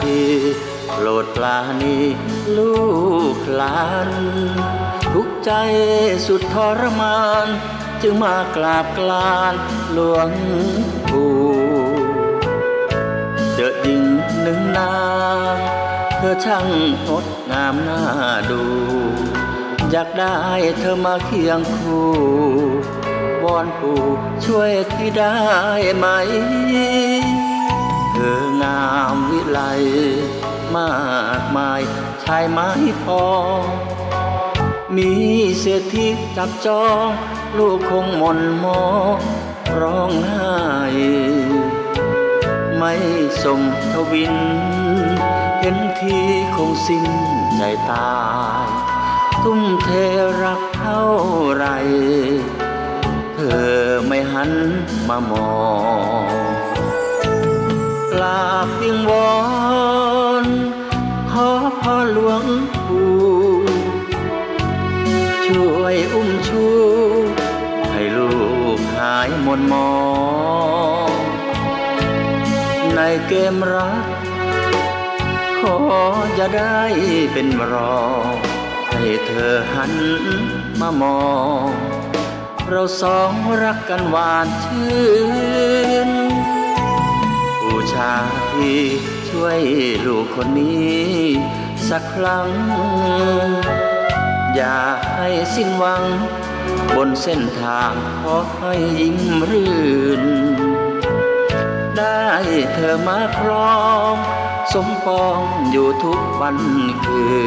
ทีโปรดปลานีลูกหลาน ทุกใจสุดทรมาน จึงมากราบกลานหลวงปู่เจอหญิงหนึ่งนางเธอช่างงดงามน่าดู อยากได้เธอมาเคียงคู่วอนปู่ช่วยที่ได้ไหม ธองามวิไลมากมายชายไม้พอ มีเศรษฐีจับจอง ลูกคงหมนมอร้องไห้ไม่สมทวิน เห็นทีคงสิ้นใจตาย ทุ่มเทรักเท่าไร เธอไม่หันมามอง กราบวิงวอนขอพ่อหลวงปู่ช่วยอุ้มชู ให้ลูกหายมนมองในเกมรัก ขออย่าได้เป็นรอ ให้เธอหันมามอง เราสองรักกันหวานชื่น ชาที่ช่วยลูกคนนี้ สักครั้ง อย่าให้สิ้นหวัง บนเส้นทางขอให้ยิ้มรื่น ได้เธอมาครอง สมปองอยู่ทุกวันคือ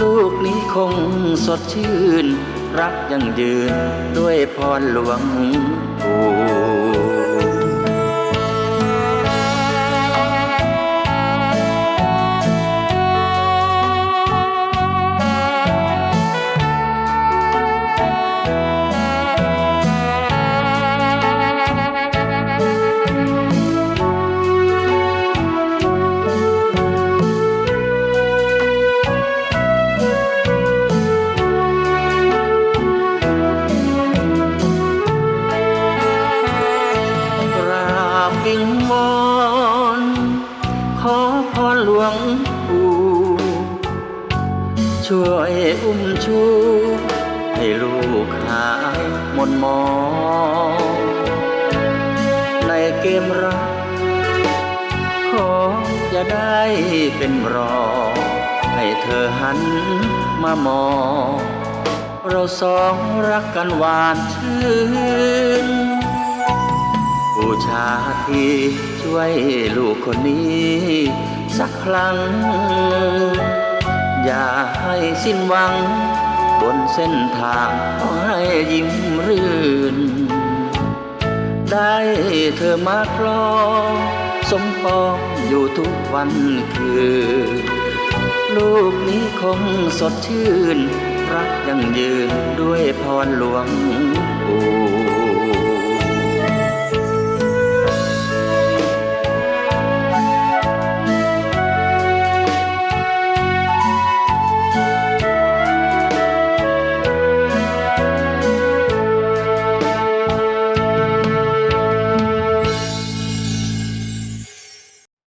ลูกนี้คงสดชื่น รักยังยืนด้วยพรหลวงปู่ วิงวอนขอพรหลวงปู่ช่วยอุ้มชูให้ลูกหายหมนหมองในเกมรักขออย่าได้เป็นรอ ให้เธอหันมามองเราสองรักกันหวานชื่น บูชาที่ช่วยลูกคนนี้ สักครั้ง อย่าให้สิ้นหวัง บนเส้นทางขอให้ยิ้มรื่น ได้เธอมาครองสมปองอยู่ทุกวันคือลูกนี้คงสดชื่น รักยังยืนด้วยพรหลวงปู่